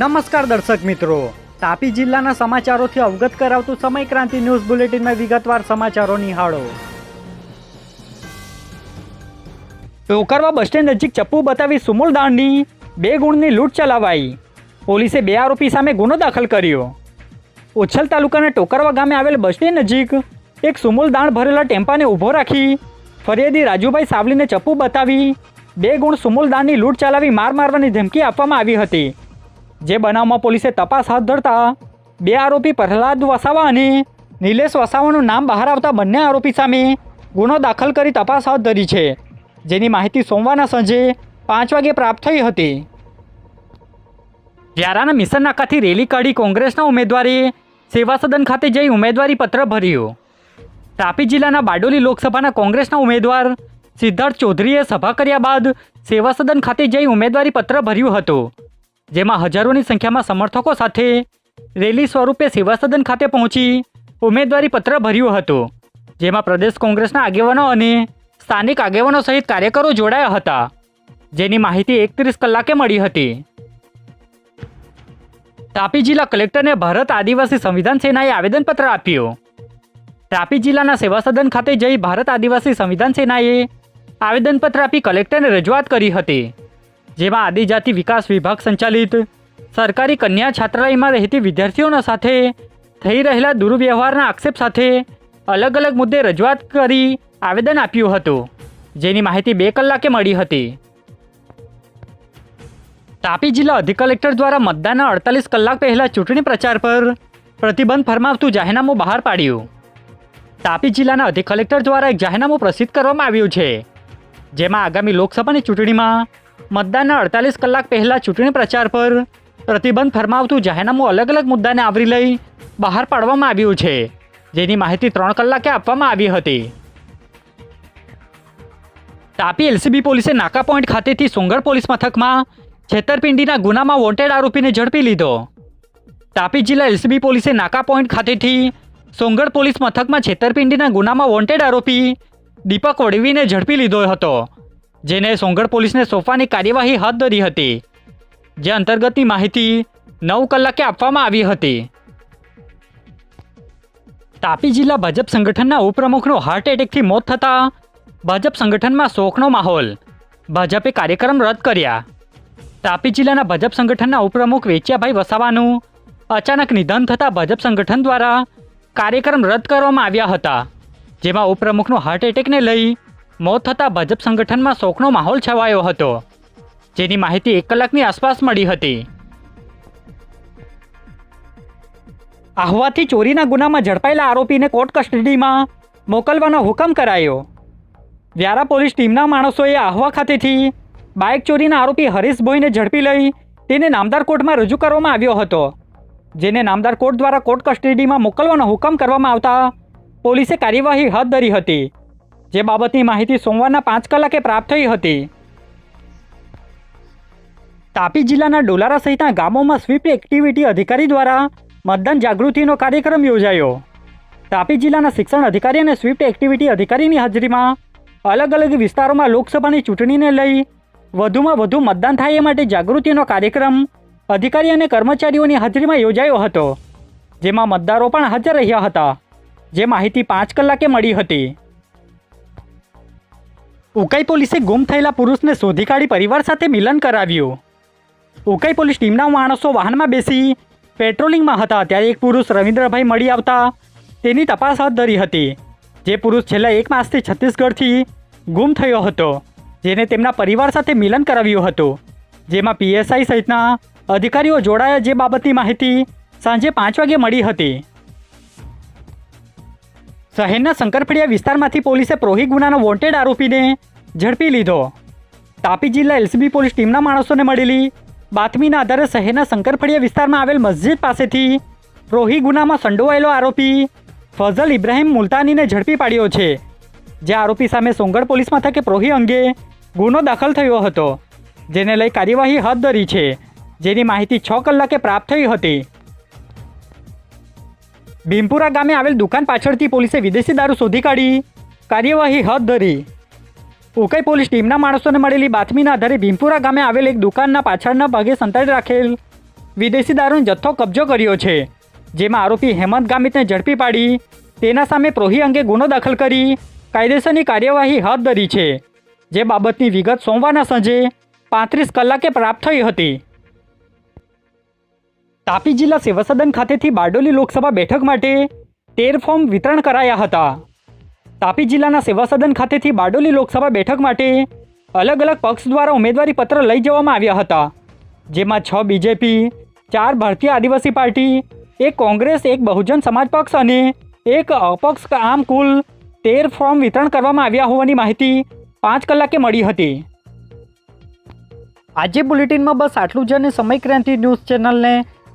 નમસ્કાર દર્શક મિત્રો. તાપી જિલ્લાના સમાચારોથી અવગત કરાવતું સમય ક્રાંતિ ન્યૂઝ બુલેટિનમાં વિગતવાર સમાચારો નિહાળો. ટોકરવા બસ સ્ટેન્ડ નજીક ચપ્પુ બતાવી સુમુલ દાણની બે ગુણની લૂંટ ચલાવાઈ. પોલીસે બે આરોપી સામે ગુનો દાખલ કર્યો. ઓછલ તાલુકાના ટોકરવા ગામે આવેલ બસ નજીક એક સુમુલ દાણ ભરેલા ટેમ્પાને ઊભો રાખી ફરિયાદી રાજુભાઈ સાવલીને ચપ્પુ બતાવી બે ગુણ સુમુલ દાણની લૂંટ ચલાવી માર મારવાની ધમકી આપવામાં આવી હતી. જે બનાવમાં પોલીસે તપાસ હાથ ધરતા, બે આરોપી પ્રહલાદ વસાવા અને નિલેશ વસાવાનું નામ બહાર આવતા બંને આરોપી સામે ગુનો દાખલ કરી તપાસ હાથ ધરી છે, જેની માહિતી સોમવારના સાંજે પાંચ વાગે પ્રાપ્ત થઈ હતી. વ્યારાના મિશન નાકાથી રેલી કાઢી કોંગ્રેસના ઉમેદવારે સેવા સદન ખાતે જઈ ઉમેદવારી પત્ર ભર્યું. તાપી જિલ્લાના બારડોલી લોકસભાના કોંગ્રેસના ઉમેદવાર સિદ્ધાર્થ ચૌધરીએ સભા કર્યા બાદ સેવા સદન ખાતે જઈ ઉમેદવારી પત્ર ભર્યું હતું. જેમાં હજારોની સંખ્યામાં સમર્થકો સાથે રેલી સ્વરૂપે સેવા સદન ખાતે પહોંચી ઉમેદવારી પત્ર ભર્યું હતું, જેમાં પ્રદેશ કોંગ્રેસના આગેવાનો અને સ્થાનિક આગેવાનો સહિત કાર્યકરો જોડાયા હતા, જેની માહિતી એકત્રીસ કલાકે મળી હતી. તાપી જિલ્લા કલેક્ટરને ભારત આદિવાસી સંવિધાન સેનાએ આવેદનપત્ર આપ્યું. તાપી જિલ્લાના સેવા સદન ખાતે જઈ ભારત આદિવાસી સંવિધાન સેનાએ આવેદનપત્ર આપી કલેક્ટરને રજૂઆત કરી હતી. જેમાં આદિજાતિ વિકાસ વિભાગ સંચાલિત સરકારી કન્યા છાત્રાલયમાં રહેતી વિદ્યાર્થીઓના સાથે થઈ રહેલા દુર્વ્યવહારના આક્ષેપ સાથે અલગ અલગ મુદ્દે રજૂઆત કરી આવેદન આપ્યું હતું. જેની માહિતી બે કલાકે મળી હતી. તાપી જિલ્લા અધિક કલેક્ટર દ્વારા મતદાનના અડતાલીસ કલાક પહેલાં ચૂંટણી પ્રચાર પર પ્રતિબંધ ફરમાવતું જાહેરનામું બહાર પાડ્યું. તાપી જિલ્લાના અધિક કલેક્ટર દ્વારા એક જાહેરનામું પ્રસિદ્ધ કરવામાં આવ્યું છે. જેમાં આગામી લોકસભાની ચૂંટણીમાં મતદાનના અડતાલીસ કલાક પહેલાં ચૂંટણી પ્રચાર પર પ્રતિબંધ ફરમાવતું જાહેરનામું અલગ અલગ મુદ્દાને આવરી લઈ બહાર પાડવામાં આવ્યું છે, જેની માહિતી ત્રણ કલાકે આપવામાં આવી હતી. તાપી એલસીબી પોલીસે નાકા પોઈન્ટ ખાતેથી સોંગઢ પોલીસ મથકમાં છેતરપિંડીના ગુનામાં વોન્ટેડ આરોપીને ઝડપી લીધો. તાપી જિલ્લા એલસીબી પોલીસે નાકા પોઈન્ટ ખાતેથી સોંગઢ પોલીસ મથકમાં છેતરપિંડીના ગુનામાં વોન્ટેડ આરોપી દીપક વડવીને ઝડપી લીધો હતો. જેને સોંગઢ પોલીસને સોંપવાની કાર્યવાહી હાથ ધરી હતી, જે અંતર્ગતની માહિતી નવ કલાકે આપવામાં આવી હતી. તાપી જિલ્લા ભાજપ સંગઠનના ઉપપ્રમુખનું હાર્ટ એટેકથી મોત થતાં ભાજપ સંગઠનમાં શોકનો માહોલ. ભાજપે કાર્યક્રમ રદ કર્યા. તાપી જિલ્લાના ભાજપ સંગઠનના ઉપપ્રમુખ વેચ્યાભાઈ વસાવાનું અચાનક નિધન થતાં ભાજપ સંગઠન દ્વારા કાર્યક્રમ રદ કરવામાં આવ્યા હતા, જેમાં ઉપપ્રમુખનું હાર્ટ એટેકને લઈ મોત થતાં ભાજપ સંગઠનમાં શોકનો માહોલ છવાયો હતો, જેની માહિતી એક કલાકની આસપાસ મળી હતી. આહવાથી ચોરીના ગુનામાં ઝડપાયેલા આરોપીને કોર્ટ કસ્ટડીમાં મોકલવાનો હુકમ કરાયો. વ્યારા પોલીસ ટીમના માણસોએ આહવા ખાતેથી બાઇક ચોરીના આરોપી હરીશ ભોઈને ઝડપી લઈ તેને નામદાર કોર્ટમાં રજૂ કરવામાં આવ્યો હતો, જેને નામદાર કોર્ટ દ્વારા કોર્ટ કસ્ટડીમાં મોકલવાનો હુકમ કરવામાં આવતા પોલીસે કાર્યવાહી હાથ ધરી હતી. જે બાબતની માહિતી સોમવારના પાંચ કલાકે પ્રાપ્ત થઈ હતી. તાપી જિલ્લાના ડોલારા સહિતના ગામોમાં સ્વીપ એક્ટિવિટી અધિકારી દ્વારા મતદાન જાગૃતિનો કાર્યક્રમ યોજાયો. તાપી જિલ્લાના શિક્ષણ અધિકારી અને સ્વીપ એક્ટિવિટી અધિકારીની હાજરીમાં અલગ અલગ વિસ્તારોમાં લોકસભાની ચૂંટણીને લઈ વધુમાં વધુ મતદાન થાય એ માટે જાગૃતિનો કાર્યક્રમ અધિકારી અને કર્મચારીઓની હાજરીમાં યોજાયો હતો, જેમાં મતદારો પણ હાજર રહ્યા હતા, જે માહિતી પાંચ કલાકે મળી હતી. ઉકાઈ પોલીસે ગુમ થયેલા પુરુષને શોધી કાઢી પરિવાર સાથે મિલન કરાવ્યું. ઉકાઈ પોલીસ ટીમના માણસો વાહનમાં બેસી પેટ્રોલિંગમાં હતા, ત્યારે એક પુરુષ રવિન્દ્રભાઈ મળી આવતા તેની તપાસ હાથ ધરી હતી. જે પુરુષ છેલ્લા એક માસથી છત્તીસગઢથી ગુમ થયો હતો, જેને તેમના પરિવાર સાથે મિલન કરાવ્યું હતું, જેમાં પીએસઆઈ સહિતના અધિકારીઓ જોડાયા, જે બાબતની માહિતી સાંજે પાંચ વાગે મળી હતી. શહેરના શંકરફળિયા વિસ્તારમાંથી પોલીસે પ્રોહી ગુનાનો વોન્ટેડ આરોપીને ઝડપી લીધો. તાપી જિલ્લા એલસીબી પોલીસ ટીમના માણસોને મળેલી બાતમીના આધારે શહેરના શંકરફળિયા વિસ્તારમાં આવેલ મસ્જિદ પાસેથી પ્રોહી ગુનામાં સંડોવાયેલો આરોપી ફઝલ ઇબ્રાહિમ મુલતાનીને ઝડપી પાડ્યો છે, જે આરોપી સામે સોંગઢ પોલીસ મથકે પ્રોહી અંગે ગુનો દાખલ થયો હતો, જેને લઈ કાર્યવાહી હાથ ધરી છે, જેની માહિતી છ કલાકે પ્રાપ્ત થઈ હતી. ભીમપુરા ગામે આવેલ દુકાન પાછળથી પોલીસે વિદેશી દારૂ શોધી કાઢી. કાર્યવાહી હાથ ધરી. ઉકાઈ પોલીસ ટીમના માણસોને મળેલી બાતમીના આધારે ભીમપુરા ગામે આવેલ એક દુકાનના પાછળના ભાગે સંતાડી રાખેલ વિદેશી દારૂનો જથ્થો કબજો કર્યો છે, જેમાં આરોપી હેમંત ગામિતને ઝડપી પાડી, તેના સામે પ્રોહી અંગે ગુનો દાખલ કરી, કાયદેસરની કાર્યવાહી હાથ ધરી છે. જે બાબતની વિગત સોમવારના સાંજે પાંત્રીસ કલાકે પ્રાપ્ત થઈ હતી. તાપી જિલ્લા સેવાસદન ખાતેથી બારડોલી લોકસભા બેઠક માટે તેર ફોર્મ વિતરણ કરાયા હતા. તાપી જિલ્લાના સેવાસદન ખાતેથી બારડોલી લોકસભા બેઠક માટે અલગ અલગ પક્ષ દ્વારા ઉમેદવારી પત્ર લઈ જવામાં આવ્યા હતા. જેમાં છ બીજેપી, ચાર ભારતીય આદિવાસી પાર્ટી, એક કોંગ્રેસ, એક બહુજન સમાજ પક્ષ અને એક અપક્ષ આમ કુલ તેર ફોર્મ વિતરણ કરવામાં આવ્યા હોવાની માહિતી પાંચ કલાકે મળી હતી. આજે બુલેટિનમાં બસ આટલું જ અને સમય ક્રાંતિ ન્યૂઝ ચેનલને